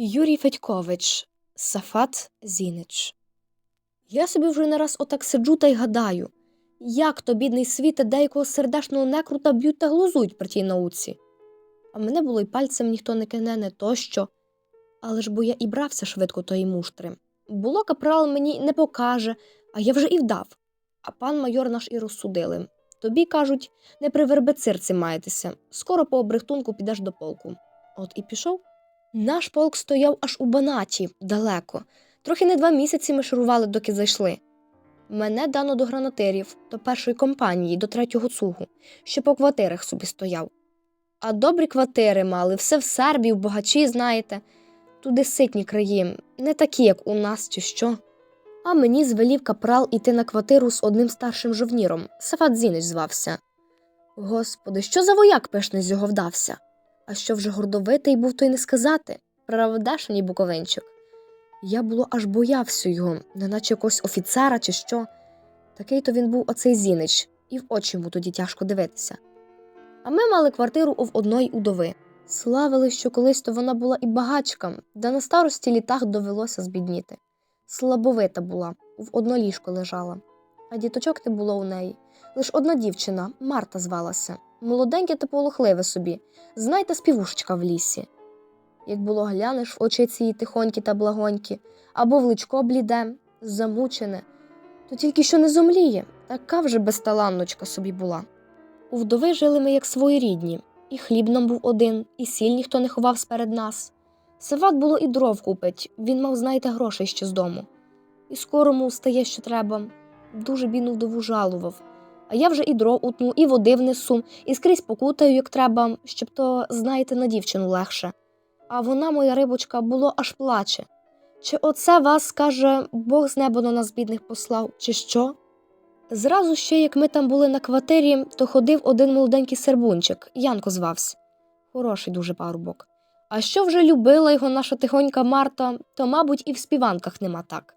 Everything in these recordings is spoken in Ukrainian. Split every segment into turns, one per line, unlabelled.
Юрій Федькович, Сафат Зінич. Я собі вже не раз отак сиджу та й гадаю, як то бідний світе деякого сердешного некрута б'ють та глузують при тій науці. А мене було й пальцем ніхто не кине, не тощо. Але ж бо я і брався швидко тої муштри. Було капрал мені не покаже, а я вже і вдав. А пан майор наш і розсудили. Тобі, кажуть, не при вербецирці маєтеся. Скоро по обрехтунку підеш до полку. От і пішов. Наш полк стояв аж у банаті, далеко. Трохи не два місяці ми шарували, доки зайшли. Мене дано до гранатирів, до першої компанії, до третього цугу, що по квартирах собі стояв. А добрі квартири мали, все в Сербії, в богачі, знаєте. Туди ситні краї, не такі, як у нас, чи що. А мені звелів капрал іти на квартиру з одним старшим жовніром. Сафат Зінич звався. Господи, що за вояк пишний з його вдався? А що вже гордовитий був, то й не сказати. Правдешній буковинчик. Я було аж боявся його, неначе якогось офіцера чи що. Такий то він був оцей Зінич, і в очі йому тоді тяжко дивитися. А ми мали квартиру в одної удови. Славили, що колись то вона була і багачка, де на старості літах довелося збідніти. Слабовита була, в одно ліжко лежала. А діточок не було у неї. Лиш одна дівчина, Марта звалася, молоденьке та полохливе собі, знайте співушечка в лісі. Як було глянеш в очиці її тихонькі та благонькі, або в личко бліде, замучене, то тільки що не зомліє, така вже безталанночка собі була. У вдови жили ми як свої рідні, і хліб нам був один, і сіль ніхто не ховав сперед нас. Сават було і дров купить, він мав, знаєте, грошей ще з дому. І скорому стає, що треба. Дуже бідну вдову жалував. А я вже і дров утну, і води внесу, і скрізь покутаю, як треба, щоб то, знаєте, на дівчину легше. А вона, моя рибочка, було аж плаче. Чи оце вас, каже, Бог з неба на нас бідних послав, чи що? Зразу ще, як ми там були на квартирі, то ходив один молоденький сербунчик, Янко звався. Хороший дуже парубок. А що вже любила його наша тихонька Марта, то, мабуть, і в співанках нема так.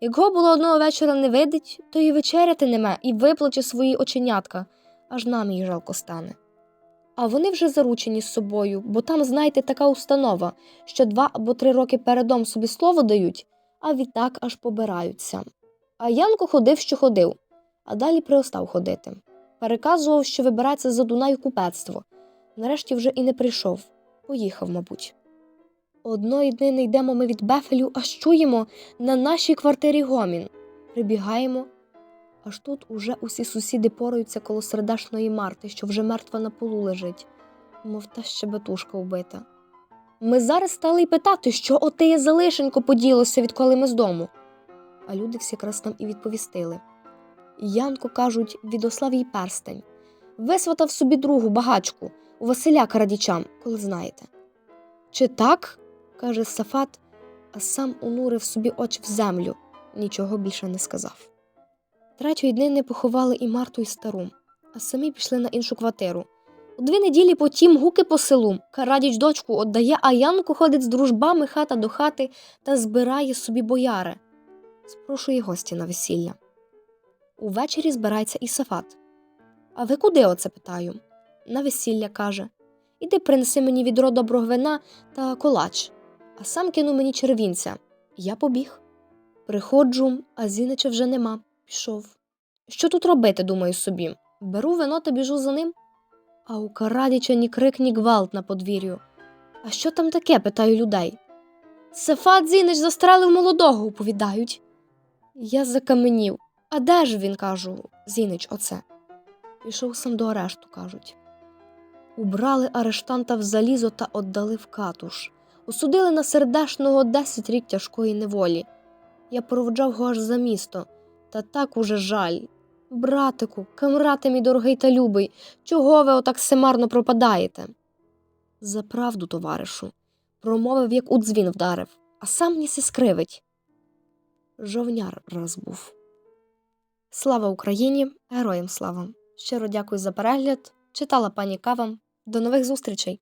Якого було одного вечора не видить, то і вечеряти нема, і виплаче свої оченятка, аж нам їй жалко стане. А вони вже заручені з собою, бо там, знаєте, така установа, що два або три роки передом собі слово дають, а відтак аж побираються. А Янко ходив, що ходив, а далі приостав ходити. Переказував, що вибирається за Дунаю купецтво. Нарешті вже і не прийшов, поїхав, мабуть. Одної дни не йдемо ми від Бефелю, аж чуємо на нашій квартирі гомін. Прибігаємо. Аж тут уже усі сусіди пораються коло сердешної Марти, що вже мертва на полу лежить, мов та щебетушка вбита. Ми зараз стали й питати, що отеє залишенько поділося, відколи ми з дому. А люди всі якраз нам і відповістили. Янко, кажуть, відослав їй перстень. Висватав собі другу багачку у Василя Карадічам, коли знаєте. Чи так? Каже Сафат, а сам унурив собі очі в землю, нічого більше не сказав. Третьої дни не поховали і Марту, і стару, а самі пішли на іншу квартиру. У дві неділі потім гуки по селу. Карадіч дочку отдає, а Янко ходить з дружбами хата до хати та збирає собі бояри. Спрошує гості на весілля. Увечері збирається і Сафат. А ви куди оце питаю? На весілля каже. Іди принеси мені відро доброго вина та колач, а сам кинув мені червінця. Я побіг. Приходжу, а Зінича вже нема. Пішов. Що тут робити, думаю собі. Беру вино та біжу за ним. А у Карадіча ні крик, ні гвалт на подвір'ю. А що там таке? питаю людей. Сефат Зінич застрелив молодого, оповідають. Я закаменів. А де ж він, кажу, Зінич, оце? Пішов сам до арешту, кажуть. Убрали арештанта в залізо та отдали в катуш. Осудили на сердешного десять рік тяжкої неволі. Я проводжав його аж за місто, та так уже жаль. Братику, камрате мій дорогий та любий, чого ви отак семарно пропадаєте? За правду, товаришу, промовив, як у дзвін вдарив, а сам ніси скривить. Жовняр раз був. Слава Україні! Героям слава! Щиро дякую за перегляд. Читала пані Кава. До нових зустрічей!